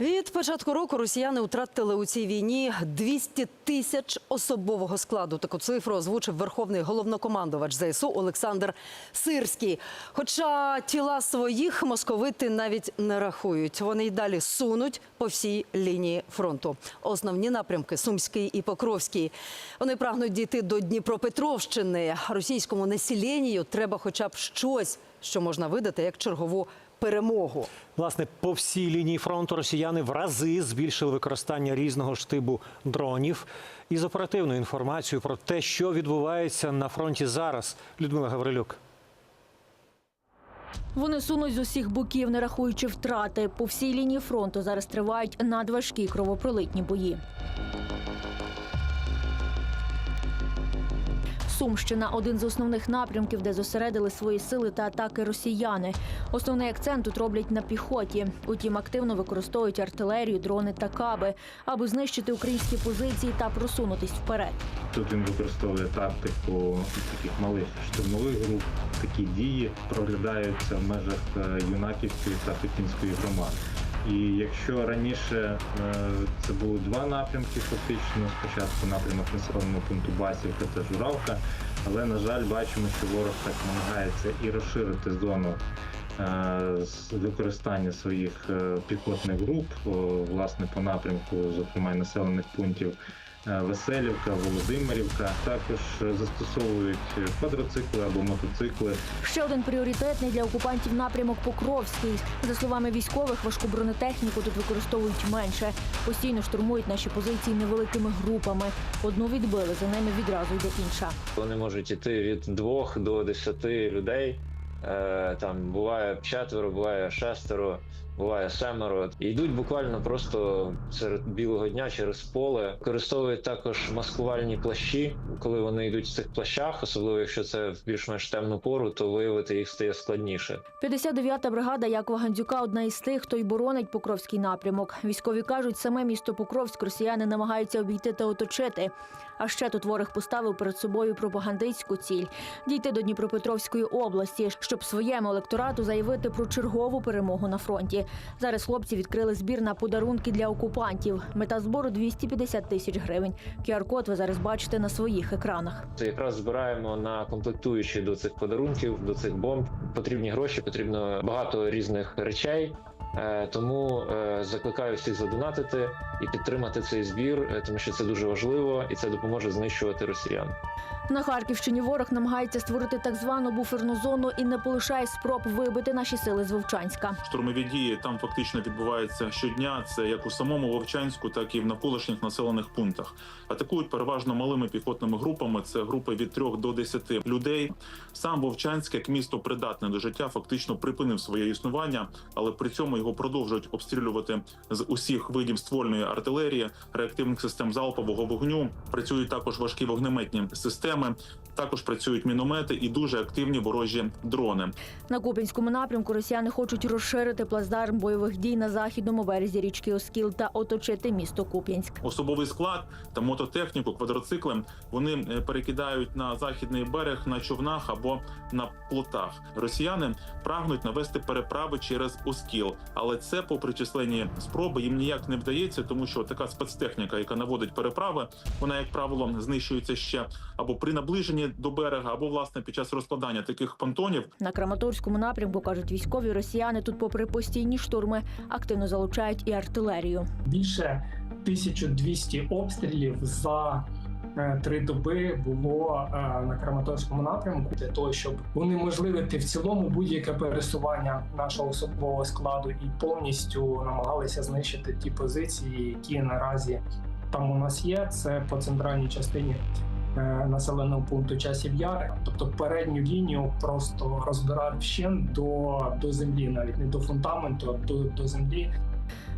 Від початку року росіяни втратили у цій війні 200 тисяч особового складу. Таку цифру озвучив верховний головнокомандувач ЗСУ Олександр Сирський. Хоча тіла своїх московити навіть не рахують. Вони й далі сунуть по всій лінії фронту. Основні напрямки Сумський і Покровський. Вони прагнуть дійти до Дніпропетровщини. Російському населенню треба хоча б щось, що можна видати як чергову перемогу. Власне, по всій лінії фронту росіяни в рази збільшили використання різного штибу дронів. І з оперативною інформацією про те, що відбувається на фронті зараз, Людмила Гаврилюк. Вони сунуть з усіх боків, не рахуючи втрати. По всій лінії фронту зараз тривають надважкі кровопролитні бої. Сумщина один з основних напрямків, де зосередили свої сили та атаки росіяни. Основний акцент тут роблять на піхоті. Утім, активно використовують артилерію, дрони та каби, аби знищити українські позиції та просунутись вперед. Тут він використовує тактику таких малих штурмових груп. Такі дії проглядаються в межах е, юнаківської та пекінської громад. І якщо раніше е, це було два напрямки, фактично спочатку напрямок населеного пункту Басівка та Журавка, але на жаль, бачимо, що ворог так намагається і розширити зону е, використання своїх е, піхотних груп, власне, по напрямку, зокрема, населених пунктів Веселівка, Володимирівка. Також е, застосовують квадроцикли або мотоцикли. Ще один пріоритетний для окупантів напрямок Покровський. За словами військових, важку бронетехніку тут використовують менше. Постійно штурмують наші позиції невеликими групами. Одну відбили, за ними відразу йде інша. Вони можуть іти від двох до десяти людей. Е, Там буває четверо, буває шестеро, буває семеро. Йдуть буквально просто серед білого дня через поле. Використовують також маскувальні плащі. Коли вони йдуть в цих плащах, особливо якщо це в більш-менш темну пору, то виявити їх стає складніше. 59-та бригада Якова Гандзюка одна із тих, хто й боронить Покровський напрямок. Військові кажуть, саме місто Покровськ росіяни намагаються обійти та оточити. А ще тут ворог поставив перед собою пропагандистську ціль дійти до Дніпропетровської області, щоб своєму електорату заявити про чергову перемогу на фронті. Зараз хлопці відкрили збір на подарунки для окупантів. Мета збору 250 тисяч гривень. QR-код ви зараз бачите на своїх екранах. Це якраз збираємо на комплектуючі до цих подарунків, до цих бомб. Потрібні гроші, потрібно багато різних речей. Е, Тому е, закликаю всіх задонатити і підтримати цей збір, е, тому що це дуже важливо і це допоможе знищувати росіян. На Харківщині ворог намагається створити так звану буферну зону і не полишає спроб вибити наші сили з Вовчанська. Штурмові дії там фактично відбуваються щодня. Це як у самому Вовчанську, так і в навколишніх населених пунктах. Атакують переважно малими піхотними групами. Це групи від 3 до 10 людей. Сам Вовчанськ, як місто придатне до життя, фактично припинив своє існування, але при цьому його продовжують обстрілювати з усіх видів ствольної артилерії, реактивних систем залпового вогню. Працюють також важкі вогнеметні системи. Також працюють міномети і дуже активні ворожі дрони. На Купінському напрямку росіяни хочуть розширити плацдарм бойових дій на західному березі річки Оскіл та оточити місто Куп'янськ. Особовий склад та мототехніку, квадроцикли вони е, перекидають на західний берег на човнах або на плотах. Росіяни прагнуть навести переправи через Оскіл, але це, попри численні спроби, їм ніяк не вдається, тому що така спецтехніка, яка наводить переправи, вона як правило знищується ще або при наближенні до берега, або власне під час розкладання таких понтонів. На Краматорському напрямку кажуть військові росіяни тут, попри постійні штурми, активно залучають і артилерію. більше 1200 обстрілів за три доби було е, на Краматорському напрямку для того, щоб унеможливити в цілому будь-яке пересування нашого особового складу і повністю намагалися знищити ті позиції, які наразі там у нас є. Це по центральній частині. е, Населеного пункту часів яр, тобто передню лінію просто розбирають вщент до, до землі, навіть не до фундаменту, а до, до землі.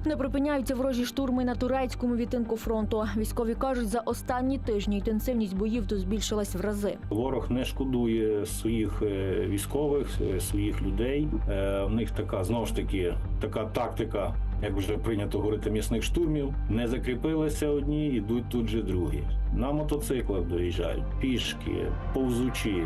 Не припиняються ворожі штурми на турецькому відтинку фронту. Військові кажуть, за останні тижні інтенсивність боїв тут збільшилась в рази. Ворог не шкодує своїх е, військових, е, своїх людей. Е, У них така знову ж таки така тактика, як вже прийнято говорити, м'ясних штурмів. Не закріпилися одні, ідуть тут же другі. На мотоциклах доїжджають, пішки, повзучи,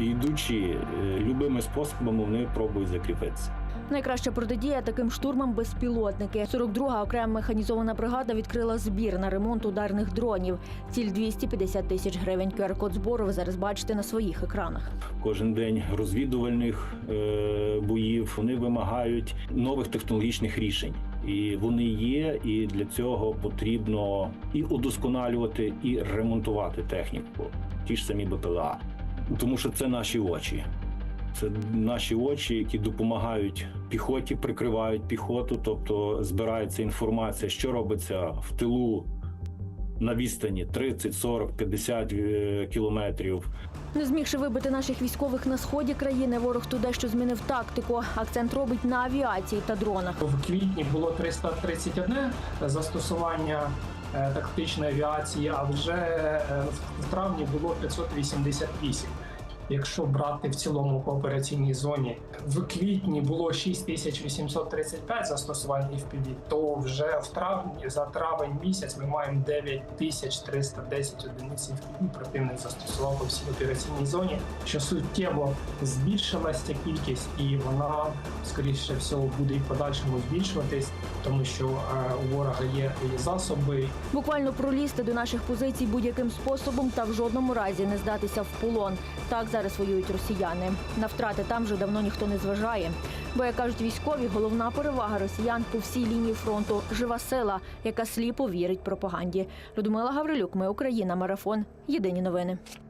йдучи, любими способами вони пробують закріпитися. Найкраща протидія таким штурмам безпілотники. 42-га окрема механізована бригада відкрила збір на ремонт ударних дронів. Ціль 250 тисяч гривень. QR-код збору ви зараз бачите на своїх екранах. Кожен день розвідувальних е, боїв вони вимагають нових технологічних рішень. І вони є, і для цього потрібно і удосконалювати, і ремонтувати техніку. Ті ж самі БПЛА. Тому що це наші очі. Це наші очі, які допомагають піхоті, прикривають піхоту, тобто збирається інформація, що робиться в тилу на відстані 30, 40, 50 е, кілометрів. Не змігши вибити наших військових на сході країни, ворог тут дещо змінив тактику. Акцент робить на авіації та дронах. В квітні було 331 застосування е, тактичної авіації, а вже е, в травні було 588. Якщо брати в цілому по операційній зоні, в квітні було 6835 застосувань FPV, то вже в травні за травень місяць ми маємо 9310 одиниць FPV противник застосував по всій операційній зоні, що суттєво збільшилася кількість, і вона скоріше всього буде і в подальшому збільшуватись, тому що е, у ворога є засоби, Буквально пролізти до наших позицій будь-яким способом та в жодному разі не здатися в полон. Так зараз воюють росіяни. На втрати там вже давно ніхто не зважає. Бо, як кажуть військові, головна перевага росіян по всій лінії фронту жива сила, яка сліпо вірить пропаганді. Людмила Гаврилюк, ми Україна, марафон. Єдині новини.